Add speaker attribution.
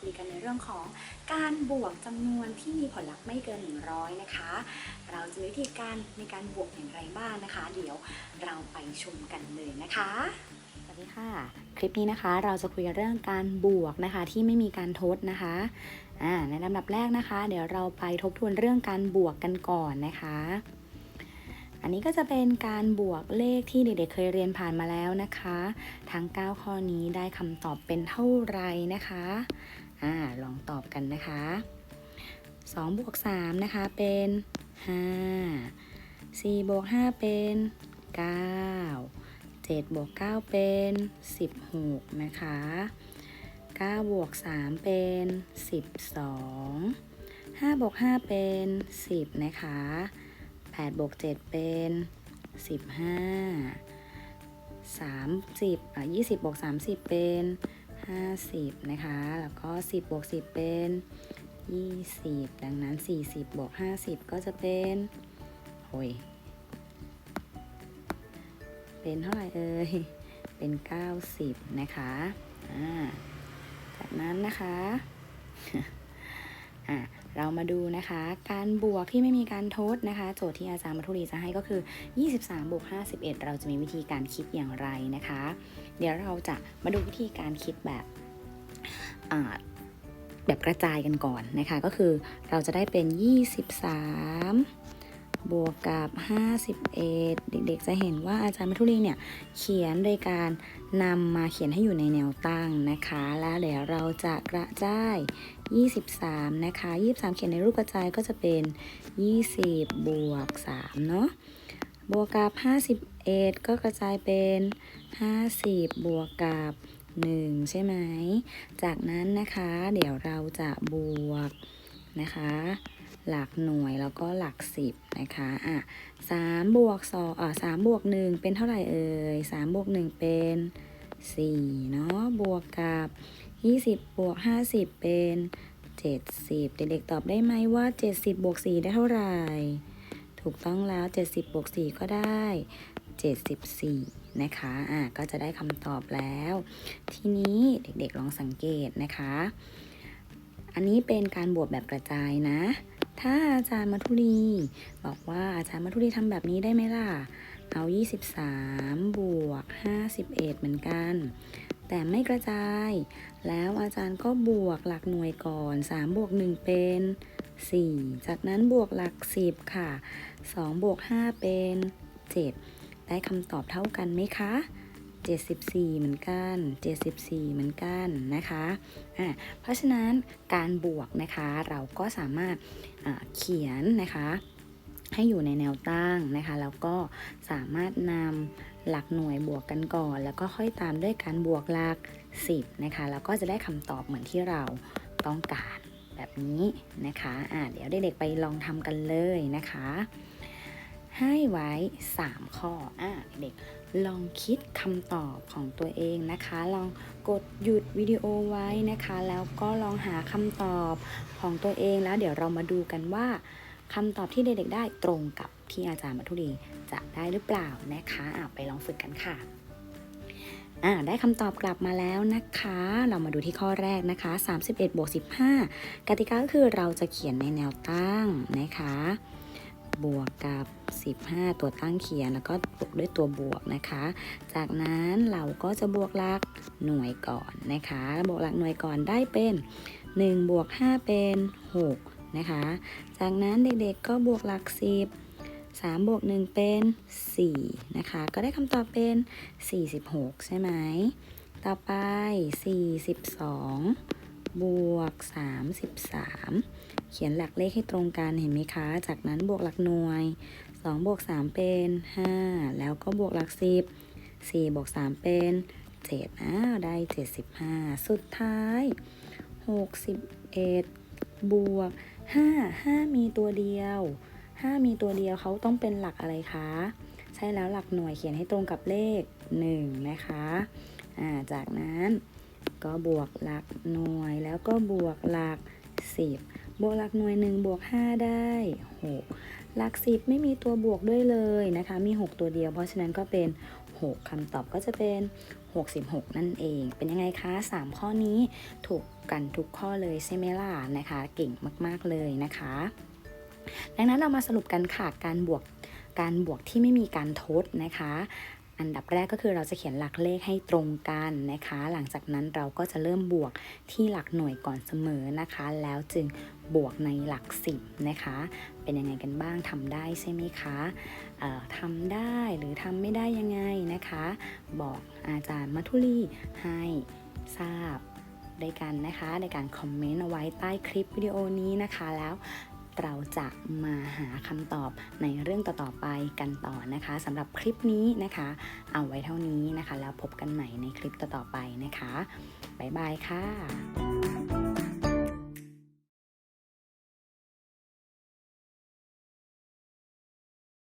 Speaker 1: คุยกันในเรื่องของการบวกจำนวนที่มีผลลัพธ์ไม่เกิน 100 นะคะ เราจะมีวิธีการในการบวกอย่างไรบ้างนะคะ เดี๋ยวเราไปชมกันเลยนะคะ
Speaker 2: สวัสดีค่ะ คลิปนี้นะคะเราจะคุยเรื่องการบวกนะคะที่ไม่มีการทดนะคะในลำดับแรกนะคะ เดี๋ยวเราไปทบทวนเรื่องการบวกกันก่อนนะคะอันนี้ก็จะเป็นการบวกเลขที่เด็กๆเคยเรียนผ่านมาแล้วนะคะ ทั้ง 9 ข้อนี้ได้คำตอบเป็นเท่าไหร่นะคะ อ่าลองตอบกันนะคะ2บวก3นะคะเป็น5 4บวก5เป็น 9 7บวก9เป็น 16 นะคะ9บวก3เป็น 12 5บวก5เป็น 10 นะคะ8บวก7เป็น 15 30อะ20บวก30 เป็น 50 นะคะ แล้วก็ 10บวก10 เป็น 20 ดังนั้น 40บวก50 ก็จะเป็นโอ้ยเป็นเท่าไหร่เอ่ย เป็น 90 นะคะ อ่า จากนั้นนะคะ อะเรามาดูนะคะ การบวกที่ไม่มีการทดนะคะ โจทย์ที่อาจารย์มัทุรีจะให้ก็คือ 23บวก51 เราจะมีวิธีการคิดอย่างไรนะคะ เดี๋ยวเราจะมาดูวิธีการคิดแบบแบบกระจายกันก่อนนะคะ ก็คือเราจะได้เป็น 23 บวกกับ 51 เด็กๆ จะเห็นว่าอาจารย์มัทุรีเนี่ยเขียนโดยการนำมาเขียนให้อยู่ในแนวตั้งนะคะ แล้วเดี๋ยวเราจะกระจาย 23 นะคะ 23 เขียนในรูปกระจายก็จะเป็น 20 บวก 3 เนาะบวกกับ 51 ก็กระจายเป็น 50 บวกกับ1 ใช่ไหม จากนั้นนะคะ เดี๋ยวเราจะบวกนะคะ หลักหน่วยแล้วก็หลัก10นะคะอะ3บวก2อะ3บวก1เป็นเท่าไหร่เอ่ย3บวก1เป็น4เนาะบวกกับ20บบวก50เป็น70เด็กๆตอบได้ไหมว่า70บบวก4ได้เท่าไหร่ ถูกต้องแล้ว70บบวก4ก็ได้74นะคะ อะก็จะได้คำตอบแล้ว ทีนี้เด็กๆลองสังเกตนะคะ อันนี้เป็นการบวกแบบกระจายนะ ถ้าอาจารย์มัทุรีบอกว่าอาจารย์มัทุรีทำแบบนี้ได้ไหมล่ะ เอา 23 บวก 51 เหมือนกัน แต่ไม่กระจาย แล้วอาจารย์ก็บวกหลักหน่วยก่อน 3 บวก 1 เป็น 4 จากนั้นบวกหลัก 10 ค่ะ 2 บวก 5 เป็น 7 ได้คำตอบเท่ากันไหมคะ 74 เหมือนกัน 74 เหมือนกันนะคะอะเพราะฉะนั้นการบวกนะคะเราก็สามารถเขียนนะคะให้อยู่ในแนวตั้งนะคะแล้วก็สามารถนำหลักหน่วยบวกกันก่อน แล้วก็ค่อยตามด้วยการบวกหลัก 10นะคะแล้วก็จะได้คำตอบเหมือนที่เราต้องการแบบนี้นะคะอะเดี๋ยวเด็กๆไปลองทำกันเลยนะคะ ให้ไว้ 3 ข้ออะเด็ก ลองคิดคำตอบของตัวเองนะคะ ลองกดหยุดวิดีโอไว้นะคะ แล้วก็ลองหาคำตอบของตัวเองแล้วเดี๋ยวเรามาดูกันว่าคำตอบที่เด็กๆได้ตรงกับที่อาจารย์มัทุรีจะได้หรือเปล่านะคะะไปลองฝึกกันค่ะได้คำตอบกลับมาแล้วนะคะ เรามาดูที่ข้อแรกนะคะ 31บวก15 กติกาก็คือเราจะเขียนในแนวตั้งนะคะ บวกกับ 15 ตัวตั้งเขียนแล้วก็บวกด้วยตัวบวกนะคะ จากนั้นเราก็จะบวกหลักหน่วยก่อนนะคะ บวกหลักหน่วยก่อนได้เป็น 1 บวก 5 เป็น 6 นะคะ จากนั้นเด็กๆก็บวกหลัก 10 3บวก1เป็น 4 นะคะ ก็ได้คำตอบเป็น 46 ใช่ไหม ต่อไป 42 บวก 33 เขียนหลักเลขให้ตรงกันเห็นไหมคะ จากนั้นบวกหลักหน่วย 2 บวก 3 เป็น 5 แล้วก็บวกหลัก 10 4 บวก 3 เป็น 7 อ้าว ได้ 75 สุดท้าย 61 บวก 5 5 มีตัวเดียว 5 มีตัวเดียวเขาต้องเป็นหลักอะไรคะ ใช่แล้วหลักหน่วยเขียนให้ตรงกับเลข 1 นะคะอ่าจากนั้นก็บวกหลักหน่วยแล้วก็บวกหลัก 10 บวกหลักหน่วย 1 บวก 5 ได้ 6 หลัก 10 ไม่มีตัวบวกด้วยเลยนะคะ มี 6 ตัวเดียว เพราะฉะนั้นก็เป็น 6คำตอบก็จะเป็น 66 นั่นเอง เป็นยังไงคะ 3 ข้อนี้ถูกกันทุกข้อเลยใช่ไหมล่ะนะคะ เก่งมาก ๆ เลยนะคะ ดังนั้นเรามาสรุปกันค่ะ การบวกการบวกที่ไม่มีการทดนะคะ อันดับแรกก็คือเราจะเขียนหลักเลขให้ตรงกันนะคะ หลังจากนั้นเราก็จะเริ่มบวกที่หลักหน่วยก่อนเสมอนะคะ แล้วจึงบวกในหลักสิบนะคะ เป็นยังไงกันบ้างทำได้ใช่ไหมคะทำได้หรือทำไม่ได้ยังไงนะคะ บอกอาจารย์มัทุลีให้ทราบด้วยกันนะคะ ในการคอมเมนต์เอาไว้ใต้คลิปวิดีโอนี้นะคะแล้ว เราจะมาหาคำตอบในเรื่องต่อๆไปกันต่อนะคะสำหรับคลิปนี้นะคะ เอาไว้เท่านี้นะคะ แล้วพบกันใหม่ในคลิปต่อๆไปนะคะ บ๊ายบายค่ะ